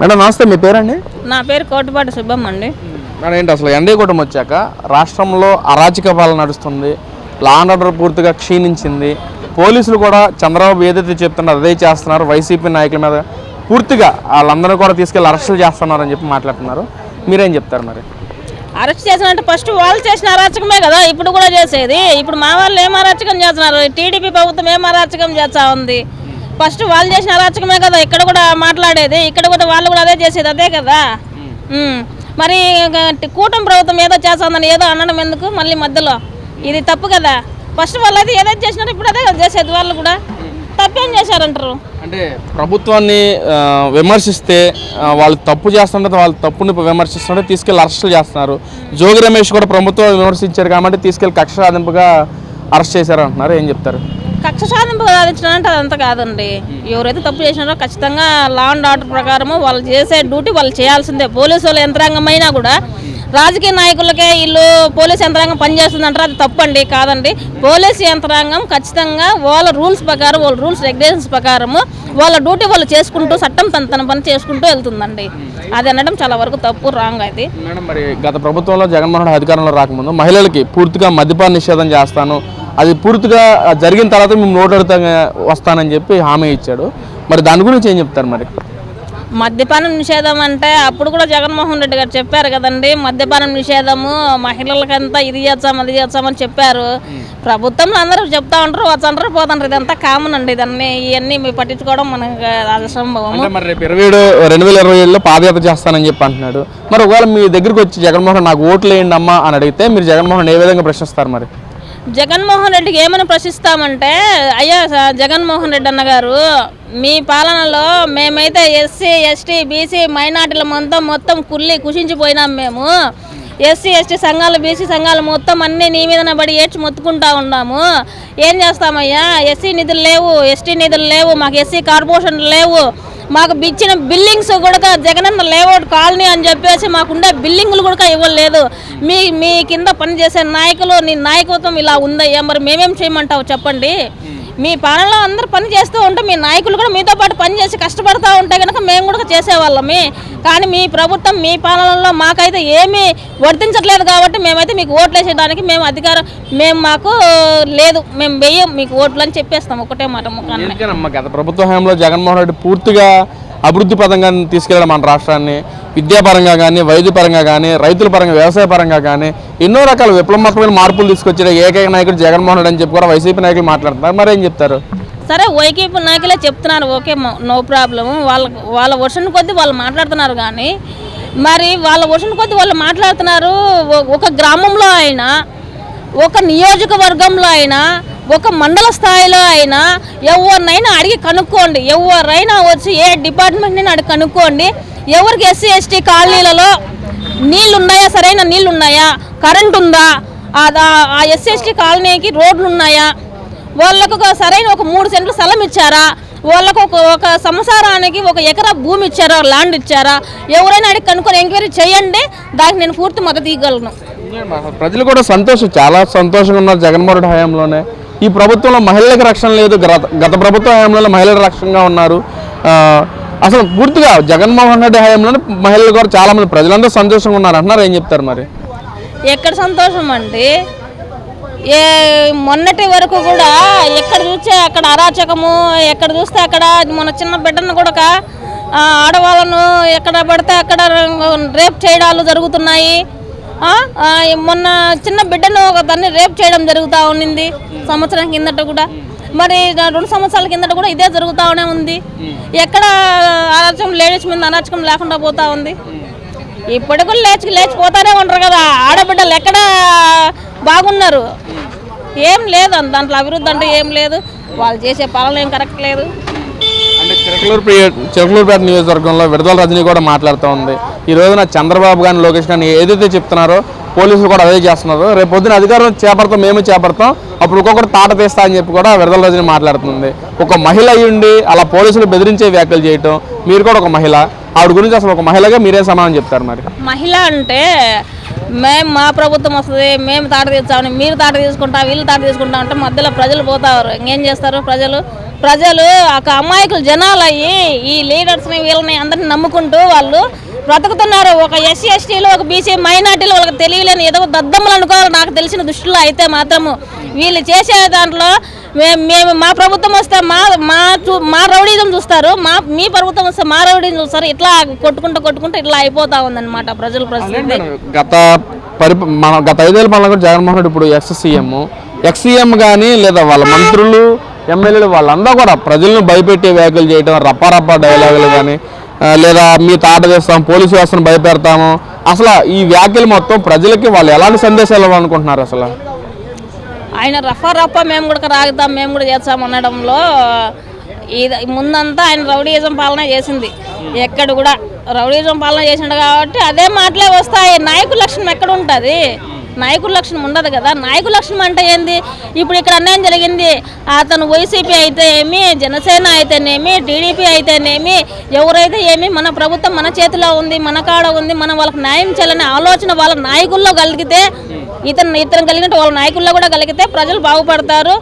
Madam నమస్తే మీ పేరండి? నా పేరు కోటిపాటి సుబ్బమ్మ అండి. మేడం ఏంటి అసలు ఎన్డీ కూటమి వచ్చాక రాష్ట్రంలో అరాచక పాలన నడుస్తుంది లా అండ్ ఆర్డర్ పూర్తిగా క్షీణించింది పోలీసులు కూడా చంద్రబాబు ఏదైతే చెప్తున్నారో అదే చేస్తున్నారు వైసీపీ నాయకుల మీద పూర్తిగా వాళ్ళందరూ కూడా తీసుకెళ్ళి అరెస్టులు చేస్తున్నారని చెప్పి మాట్లాడుతున్నారు. మీరేం చెప్తారు మరి? అరెస్ట్ చేసినట్టు ఫస్ట్ వాళ్ళు చేసిన అరాచకమే కదా ఇప్పుడు కూడా చేసేది. ఇప్పుడు మా వాళ్ళు ఏం అరాచకం చేస్తున్నారు? టీడీపీ ప్రభుత్వం ఏం అరాచకం చేస్తా ఉంది? ఫస్ట్ వాళ్ళు చేసిన అరాచకమే కదా ఇక్కడ కూడా మాట్లాడేది ఇక్కడ కూడా వాళ్ళు కూడా అదే చేసేది అదే కదా. మరి కూటమి ప్రభుత్వం ఏదో చేస్తుందని ఏదో అనడం ఎందుకు మళ్ళీ మధ్యలో? ఇది తప్పు కదా. ఫస్ట్ వాళ్ళు అయితే ఏదైతే చేసినారో ఇప్పుడు అదే కదా చేసేది వాళ్ళు కూడా. తప్పేం చేశారంటారు? అంటే ప్రభుత్వాన్ని విమర్శిస్తే వాళ్ళు తప్పు చేస్తుంటే వాళ్ళ తప్పుని విమర్శిస్తుంటే తీసుకెళ్ళి అరెస్టులు చేస్తున్నారు. జోగి రమేష్ కూడా ప్రభుత్వం విమర్శించారు కాబట్టి తీసుకెళ్ళి కక్ష సాధింపుగా అరెస్ట్ చేశారు అంటున్నారు ఏం చెప్తారు? కక్ష సాధింపు సాధించడం అదంతా కాదండి. ఎవరైతే తప్పు చేసినారో ఖచ్చితంగా లా అండ్ ఆర్డర్ ప్రకారము వాళ్ళు చేసే డ్యూటీ వాళ్ళు చేయాల్సిందే. పోలీసు వాళ్ళ యంత్రాంగమైనా కూడా రాజకీయ నాయకులకే వీళ్ళు పోలీస్ యంత్రాంగం పనిచేస్తుందంటారు? అది తప్పండి కాదండి. పోలీస్ యంత్రాంగం ఖచ్చితంగా వాళ్ళ రూల్స్ ప్రకారం వాళ్ళ రూల్స్ రెగ్యులేషన్స్ ప్రకారము వాళ్ళ డ్యూటీ వాళ్ళు చేసుకుంటూ చట్టం తన తన పని చేసుకుంటూ వెళ్తుందండి. అది అనడం చాలా వరకు తప్పు రాంగ్ అది. మేడం మరి గత ప్రభుత్వంలో జగన్మోహన్ రెడ్డి అధికారంలో రాకముందు మహిళలకి పూర్తిగా మద్యపాన నిషేధం చేస్తాను అది పూర్తిగా జరిగిన తర్వాత మేము నోటెడుతా వస్తానని చెప్పి హామీ ఇచ్చాడు. మరి దాని గురించి ఏం చెప్తారు మరి? మద్యపానం నిషేధం అంటే అప్పుడు కూడా జగన్మోహన్ రెడ్డి గారు చెప్పారు కదండి మద్యపానం నిషేధము మహిళలకంతా ఇది చేస్తాం అది చేస్తామని చెప్పారు. ప్రభుత్వంలో అందరూ చెప్తా ఉంటారు వచ్చంటారు పోతుంటారు ఇదంతా కామన్ అండి ఇదన్నీ. ఇవన్నీ మీరు పట్టించుకోవడం మనకు అసంభవము అంటే మరి రేపు ఇరవై ఏడు రెండు వేల ఇరవై ఏడులో పాదయాత్ర చేస్తానని చెప్పి అంటున్నాడు. మరి ఒకవేళ మీ దగ్గరికి వచ్చి జగన్మోహన్ నాకు ఓట్లు వేయండి అమ్మా అని అడిగితే మీరు జగన్మోహన్ ఏ విధంగా ప్రశ్నిస్తారు మరి? జగన్మోహన్ రెడ్డికి ఏమని ప్రశ్నిస్తామంటే అయ్యా జగన్మోహన్ రెడ్డి అన్నగారు మీ పాలనలో మేమైతే ఎస్సీ ఎస్టీ బీసీ మైనార్టీల మొత్తం మొత్తం కుళ్ళి కుషించిపోయినాం మేము. ఎస్సీ ఎస్టీ సంఘాలు బీసీ సంఘాలు మొత్తం అన్నీ నీ మీదన పడి ఏడ్చి మొత్తుకుంటా ఉన్నాము. ఏం చేస్తామయ్యా? ఎస్సీ నిధులు లేవు ఎస్టీ నిధులు లేవు మాకు ఎస్సీ కార్పొరేషన్లు లేవు. మాకు ఇచ్చిన బిల్డింగ్స్ కూడా జగనన్న లేఅవుట్ కాలనీ అని చెప్పేసి మాకుండే బిల్డింగ్లు కూడా ఇవ్వలేదు. మీ మీ కింద పనిచేసే నాయకులు నీ నాయకత్వం ఇలా ఉందయ్యా. మరి మేమేం చేయమంటావు చెప్పండి? మీ పాలనలో అందరూ పని చేస్తూ ఉంటే మీ నాయకులు కూడా మీతో పాటు పని చేసి కష్టపడుతూ ఉంటే కనుక మేము కూడా చేసేవాళ్ళమే. కానీ మీ ప్రభుత్వం మీ పాలనలో మాకైతే ఏమీ వర్తించట్లేదు కాబట్టి మేమైతే మీకు ఓట్లు వేసేయడానికి మేము అధికారం మేము మాకు లేదు. మేము వెయ్యం మీకు ఓట్లు అని చెప్పేస్తాం. ఒకటే మాట ముఖాన్ని గత ప్రభుత్వ హయాంలో జగన్మోహన్ రెడ్డి పూర్తిగా అభివృద్ధి పదంగా తీసుకెళ్ళడం మన రాష్ట్రాన్ని విద్యాపరంగా కానీ వైద్య పరంగా కానీ రైతుల పరంగా వ్యవసాయ పరంగా కానీ ఎన్నో రకాల విప్లవాత్మకమైన మార్పులు తీసుకొచ్చిన ఏకైక నాయకుడు జగన్మోహన్ రెడ్డి అని చెప్పి కూడా వైసీపీ నాయకులు మాట్లాడుతున్నారు. మరి ఏం చెప్తారు? సరే వైకీపీ నాయకులే చెప్తున్నారు ఓకే నో ప్రాబ్లము. వాళ్ళ వాళ్ళ వర్షన్ కొద్దీ వాళ్ళు మాట్లాడుతున్నారు కానీ మరి వాళ్ళ వర్షన్ కొద్దీ వాళ్ళు మాట్లాడుతున్నారు. ఒక గ్రామంలో అయినా ఒక నియోజకవర్గంలో అయినా ఒక మండల స్థాయిలో అయినా ఎవరినైనా అడిగి కనుక్కోండి. ఎవరైనా వచ్చి ఏ డిపార్ట్మెంట్ని అడిగి కనుక్కోండి. ఎవరికి ఎస్సీ ఎస్టీ కాలనీలలో నీళ్ళున్నాయా సరైన నీళ్ళు ఉన్నాయా కరెంట్ ఉందా? ఆ- ఆ ఎస్సీ ఎస్టీ కాలనీకి రోడ్లు ఉన్నాయా వాళ్ళకు ఒక సరైన ఒక మూడు సెంట్లు స్థలం ఇచ్చారా? వాళ్ళకు ఒక ఒక సంసారానికి ఒక ఎకరా భూమి ఇచ్చారా? ల్యాండ్ ఇచ్చారా? ఎవరైనా అడిగి కనుక్కొని ఎంక్వైరీ చేయండి. దానికి నేను పూర్తి మద్దతు ఇవ్వగలను. ప్రజలు కూడా సంతోషం చాలా సంతోషంగా ఉన్నారు జగన్మోహన్ హయాంలోనే. ఈ ప్రభుత్వంలో మహిళలకు రక్షణ లేదు గత గత ప్రభుత్వ హయాంలో మహిళలు రక్షణగా ఉన్నారు. అసలు పూర్తిగా జగన్మోహన్ రెడ్డి హయాంలోనే మహిళలు కూడా చాలామంది ప్రజలందరూ సంతోషంగా ఉన్నారు అంటున్నారు ఏం చెప్తారు మరి? ఎక్కడ సంతోషం అండి? ఏ మొన్నటి వరకు కూడా ఎక్కడ చూస్తే అక్కడ అరాచకము ఎక్కడ చూస్తే అక్కడ మన చిన్న బిడ్డను కూడా ఆడవాళ్ళను ఎక్కడ పడితే అక్కడ రేప్ చేయడాలు జరుగుతున్నాయి. మొన్న చిన్న బిడ్డను ఒక దాన్ని రేప్ చేయడం జరుగుతూ ఉన్నింది సంవత్సరం కిందట కూడా. మరి రెండు సంవత్సరాల కిందట కూడా ఇదే జరుగుతూనే ఉంది. ఎక్కడ అరాచకం లేడీస్ మీద అరాచకం లేకుండా పోతా ఉంది. ఇప్పటి కూడా లేచి లేచిపోతానే ఉంటారు కదా. ఆడబిడ్డలు ఎక్కడ బాగున్నారు? ఏం లేదు దాంట్లో అభివృద్ధి అంటే ఏం లేదు. వాళ్ళు చేసే పాలన ఏం కరెక్ట్ లేదు. అంటే చిరకలూరుపేట చిరకలూరుపేట నియోజకవర్గంలో విడుదల రజనీ కూడా మాట్లాడుతూ ఉంది. ఈ రోజున చంద్రబాబు కానీ లోకేష్ కానీ ఏదైతే చెప్తున్నారో పోలీసులు కూడా అదే చేస్తున్నారు. రేపు పొద్దున అధికారం చేపడతాం మేము చేపడతాం. అప్పుడు ఒక్కొక్కటి తాట తీస్తా అని చెప్పి కూడా విడుదల రజనీ మాట్లాడుతుంది. ఒక మహిళ అయి ఉండి అలా పోలీసులు బెదిరించే వ్యాఖ్యలు చేయటం మీరు కూడా ఒక మహిళ. ఆవిడ గురించి అసలు ఒక మహిళగా మీరే సమానం చెప్తారు మరి. మహిళ అంటే మేము మా ప్రభుత్వం వస్తుంది మేము తాట తీస్తామని మీరు తాట తీసుకుంటా వీళ్ళు తాట తీసుకుంటా అంటే మధ్యలో ప్రజలు పోతారు. ఇంకేం చేస్తారు ప్రజలు? ప్రజలు ఒక అమాయకులు జనాలు అయ్యి ఈ లీడర్స్ని వీళ్ళని అందరిని నమ్ముకుంటూ వాళ్ళు బ్రతుకుతున్నారు. ఒక ఎస్సీ ఎస్టీలు ఒక బీసీ మైనార్టీలు వాళ్ళకి తెలియలేని ఏదో దద్దమ్మలు అనుకోవాలి నాకు తెలిసిన దృష్టిలో అయితే మాత్రము. వీళ్ళు చేసే దాంట్లో మేము మేము మా ప్రభుత్వం వస్తే మా మా చూ- మా రౌడీజం చూస్తారు. మా మీ ప్రభుత్వం వస్తే మా రౌడీజం చూస్తారు. ఇట్లా కొట్టుకుంటూ కొట్టుకుంటూ ఇట్లా అయిపోతా ఉందన్నమాట ప్రజల ప్రస్తుతం. గత పరి మన గత ఐదేళ్ళ పాలన కూడా జగన్మోహన్ రెడ్డి ఇప్పుడు ఎక్స్ సీఎం. ఎక్స్ సీఎం కానీ లేదా వాళ్ళ మంత్రులు ఎమ్మెల్యేలు వాళ్ళందరూ కూడా ప్రజలను భయపెట్టే వ్యాఖ్యలు చేయడం రప్పారప్ప డైలాగులు కానీ లేదా మీ తాట చేస్తాం పోలీసు వ్యవస్థను భయపెడతాము. అసలు ఈ వ్యాఖ్యలు మొత్తం ప్రజలకి వాళ్ళు ఎలాంటి సందేశాలు ఇవ్వాలనుకుంటున్నారు అసలు? ఆయన రఫా రఫా మేము కూడా రాగుతాం మేము కూడా చేస్తాం అనడంలో ఇది ముందంతా ఆయన రౌడీయిజం పాలన చేసింది. ఎక్కడ కూడా రౌడీజం పాలన చేసిండు కాబట్టి అదే మాటలే వస్తాయి. నాయకుల లక్షణం ఎక్కడ ఉంటుంది? నాయకుల లక్షణం ఉండదు కదా. నాయకుల లక్షణం అంటే ఏంది? ఇప్పుడు ఇక్కడ అన్యాయం జరిగింది. అతను వైసీపీ అయితే ఏమి జనసేన అయితేనేమి టీడీపీ అయితేనేమి ఎవరైతే ఏమి మన ప్రభుత్వం మన చేతిలో ఉంది మన కాడ ఉంది మనం వాళ్ళకి న్యాయం చేయాలనే ఆలోచన వాళ్ళ నాయకుల్లో కలిగితే ఇతను ఇతను కలిగినట్టు వాళ్ళ నాయకుల్లో కూడా కలిగితే ప్రజలు బాగుపడతారు.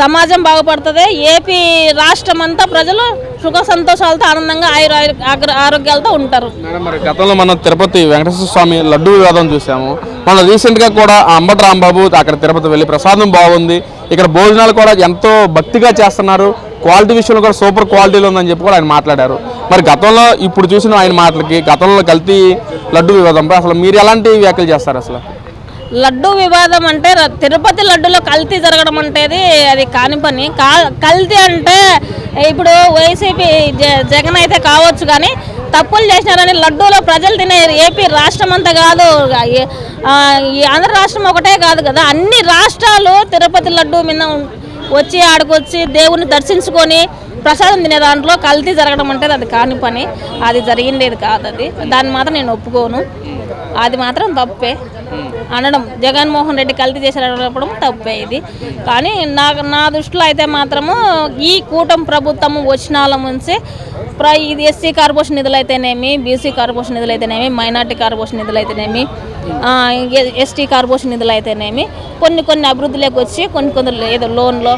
సమాజం బాగుపడుతుంది. ఏపీ రాష్ట్రం అంతా ప్రజలు సుఖ సంతోషాలతో ఆనందంగా ఆయుర ఆరోగ్యాలతో ఉంటారు. మరి గతంలో మనం తిరుపతి వెంకటేశ్వర స్వామి లడ్డు వివాదం చూసాము. మన రీసెంట్గా కూడా అంబటి రాంబాబు అక్కడ తిరుపతి వెళ్ళి ప్రసాదం బాగుంది. ఇక్కడ భోజనాలు కూడా ఎంతో భక్తిగా చేస్తున్నారు. క్వాలిటీ విషయంలో కూడా సూపర్ క్వాలిటీలో ఉందని చెప్పి కూడా ఆయన మాట్లాడారు. మరి గతంలో ఇప్పుడు చూసిన ఆయన మాటలకి గతంలో కల్తీ లడ్డు వివాదంపై అసలు మీరు ఎలాంటి వ్యాఖ్యలు చేస్తారు అసలు? లడ్డు వివాదం అంటే తిరుపతి లడ్డులో కల్తీ జరగడం అంటేది అది కాని పని. కా కల్తీ అంటే ఇప్పుడు వైసీపీ జ- జగన్ అయితే కావచ్చు కానీ తప్పులు చేసినారని లడ్డూలో ప్రజలు తినే ఏపీ రాష్ట్రం అంతా కాదు. ఈ ఆంధ్ర రాష్ట్రం ఒకటే కాదు కదా. అన్ని రాష్ట్రాలు తిరుపతి లడ్డు మీద వచ్చి ఆడుకొచ్చి దేవుని దర్శించుకొని ప్రసాదం తినే దాంట్లో కల్తీ జరగడం అంటే అది కాని పని. అది జరిగిండేది కాదు అది దాన్ని మాత్రం నేను ఒప్పుకోను. అది మాత్రం తప్పే. అనడం. జగన్మోహన్ రెడ్డి కల్తీ చేశారు అనడం తప్పే ఇది. కానీ నాకు నా దృష్టిలో అయితే మాత్రము ఈ కూటమి ప్రభుత్వం వచ్చినాల నుంచి ప్ర ఇది ఎస్సీ కార్పొరేషన్ నిధులు అయితేనేమి బీసీ కార్పొరేషన్ నిధులు అయితేనేమి మైనార్టీ కార్పొరేషన్ నిధులు అయితేనేమి ఎస్టీ కార్పొరేషన్ నిధులు అయితేనేమి కొన్ని కొన్ని అభివృద్ధిలోకి వచ్చి కొన్ని కొన్ని ఏదో లోన్లో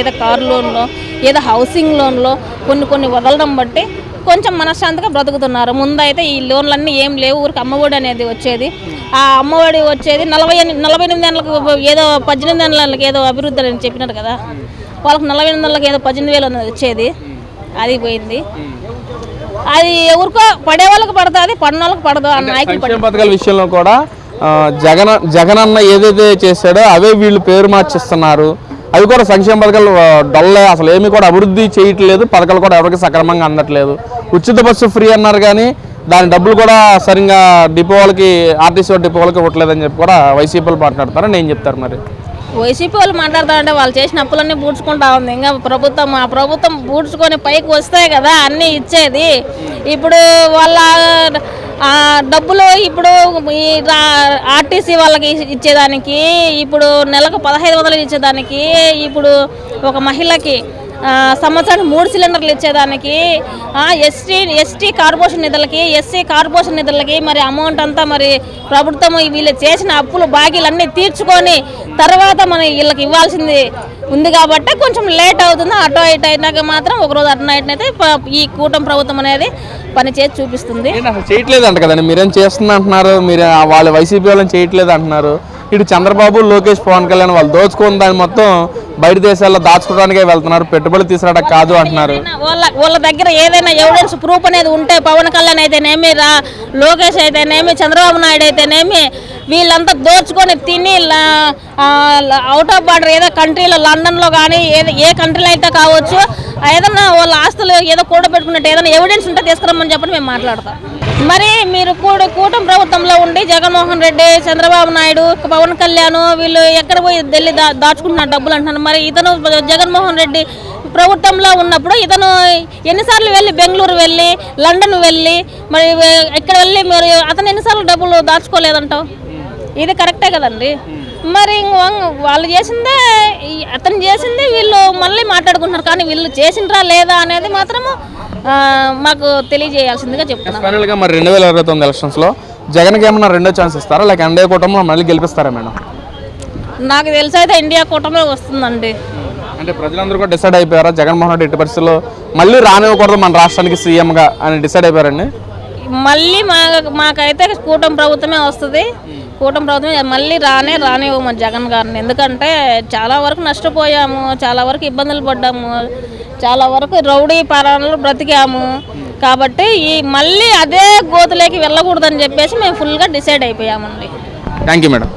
ఏదో కార్ లోన్లో ఏదో హౌసింగ్ లోన్లో కొన్ని కొన్ని వదలడం బట్టి కొంచెం మనశ్శాంతిగా బ్రతుకుతున్నారు. ముందైతే ఈ లోన్లన్నీ ఏం లేవు. ఊరికి అమ్మఒడి అనేది వచ్చేది. ఆ అమ్మఒడి వచ్చేది నలభై నలభై ఎనిమిది ఏళ్ళకు ఏదో పద్దెనిమిది ఏళ్ళకి ఏదో అభివృద్ధి అని చెప్పినారు కదా. వాళ్ళకి నలభై ఎనిమిది ఏళ్ళకి ఏదో పద్దెనిమిది వేలు అనేది వచ్చేది. అది పోయింది. అది ఎవరికో పడే వాళ్ళకి పడుతుంది పడిన వాళ్ళకి పడదు. ఆ నాయకులు పథకాల విషయంలో కూడా జగన్ జగన్ అన్న ఏదైతే చేశాడో అవే వీళ్ళు పేరు మార్చిస్తున్నారు. అవి కూడా సంక్షేమ పథకాలు డొల్లే. అసలు ఏమి కూడా అభివృద్ధి చేయట్లేదు. పథకాలు కూడా ఎవరికి సక్రమంగా అందట్లేదు. ఉచిత బస్సు ఫ్రీ అన్నారు కానీ దాని డబ్బులు కూడా సరిగ్గా డిపో వాళ్ళకి ఆర్టీసీ డిపో వాళ్ళకి ఇవ్వట్లేదని చెప్పి కూడా వైసీపీ వాళ్ళు మాట్లాడతారు నేను చెప్తారు మరి. వైసీపీ వాళ్ళు మాట్లాడతారంటే వాళ్ళు చేసిన అప్పులన్నీ పూడ్చుకుంటా ఉంది. ఇంకా ప్రభుత్వం ఆ ప్రభుత్వం పూడ్చుకొని పైకి వస్తాయి కదా అన్నీ ఇచ్చేది. ఇప్పుడు వాళ్ళ డబ్బులు ఇప్పుడు ఈ రా- ఆర్టీసీ వాళ్ళకి ఇచ్చేదానికి ఇప్పుడు నెలకు పదహైదు వందలు ఇచ్చేదానికి ఇప్పుడు ఒక మహిళకి సంవత్సరానికి మూడు సిలిండర్లు ఇచ్చేదానికి. ఎస్టీ ఎస్టీ కార్పొరేషన్ నిధులకి ఎస్సీ కార్పొరేషన్ నిధులకి మరి అమౌంట్ అంతా మరి ప్రభుత్వం వీళ్ళు చేసిన అప్పులు బాకీలన్నీ తీర్చుకొని తర్వాత మనం వీళ్ళకి ఇవ్వాల్సింది ఉంది కాబట్టి కొంచెం లేట్ అవుతుంది. అటో ఇటు అయినాక మాత్రం ఒకరోజు అటు నైట్ అయితే ఈ కూటమి ప్రభుత్వం అనేది పని చేసి చూపిస్తుంది చేయట్లేదు అంట కదండి. మీరేం చేస్తుంది అంటున్నారు మీరు ఆ వైసీపీ వాళ్ళని చేయట్లేదు అంటున్నారు ఇటు చంద్రబాబు లోకేష్ పవన్ కళ్యాణ్ వాళ్ళు దోచుకున్న దాన్ని మొత్తం బయట దేశాల్లో దాచుకోవడానికే వెళ్తున్నారు. పెట్టుబడి తీసుకురావడం కాదు అంటున్నారు. వాళ్ళ వాళ్ళ దగ్గర ఏదైనా ఎవిడెన్స్ ప్రూఫ్ అనేది ఉంటే పవన్ కళ్యాణ్ అయితేనేమి రా లోకేష్ అయితేనేమి చంద్రబాబు నాయుడు అయితేనేమి వీళ్ళంతా దోచుకొని తిని అవుట్ ఆఫ్ బార్డర్ ఏదో కంట్రీలో లండన్లో కానీ ఏదో ఏ కంట్రీలో అయితే కావచ్చు ఏదన్నా వాళ్ళ ఆస్తులు ఏదో కూడబెట్టుకున్నట్టు ఏదైనా ఎవిడెన్స్ ఉంటే తీసుకురమ్మని చెప్పని మేము మాట్లాడతాం. మరి మీరు కూడా కూటమి ప్రభుత్వంలో ఉండి జగన్మోహన్ రెడ్డి చంద్రబాబు నాయుడు పవన్ కళ్యాణ్ వీళ్ళు ఎక్కడ పోయి ఢిల్లీ దా దాచుకుంటున్నారు డబ్బులు అంటున్నారు. మరి ఇతను జగన్మోహన్ రెడ్డి ప్రభుత్వంలో ఉన్నప్పుడు ఇతను ఎన్నిసార్లు వెళ్ళి బెంగళూరు వెళ్ళి లండన్ వెళ్ళి మరి ఇక్కడ వెళ్ళి మరి అతను ఎన్నిసార్లు డబ్బులు దాచుకోలేదంటావు? ఇది కరెక్టే కదండి. మరి వాళ్ళు చేసిందే అతను చేసింది వీళ్ళు మళ్ళీ మాట్లాడుకుంటున్నారు. కానీ వీళ్ళు చేసిండ్రా లేదా అనేది మాత్రము మాకు తెలియజేయాల్సిందిగా చెప్తున్నాను ఫైనల్గా మరి రెండు వేల ఇరవై తొమ్మిది ఎలక్షన్స్లో జగన్కి ఏమన్నా రెండో ఛాన్స్ ఇస్తారా? లేక ఎన్డీఏ కూటమిలో మళ్ళీ గెలిపిస్తారా మేడం? నాకు తెలిసి అయితే ఇండియా కూటమి వస్తుందండి. అంటే ప్రజలందరూ కూడా డిసైడ్ అయిపోయారా? జగన్మోహన్ రెడ్డి ఎట్టి పరిస్థితుల్లో మళ్ళీ రానివ్వకూడదు మన రాష్ట్రానికి సీఎంగా అని డిసైడ్ అయిపోయారండి? మళ్ళీ మా మాకైతే కూటమి ప్రభుత్వమే వస్తుంది. కూటమి ప్రభుత్వం మళ్ళీ రానే రానివ్వము జగన్ గారిని. ఎందుకంటే చాలా వరకు నష్టపోయాము చాలా వరకు ఇబ్బందులు పడ్డాము చాలా వరకు రౌడీ పరాణాలు బ్రతికాము. కాబట్టి ఈ మళ్ళీ అదే గోతులోకి వెళ్ళకూడదని చెప్పేసి మేము ఫుల్గా డిసైడ్ అయిపోయామండి. Thank you madam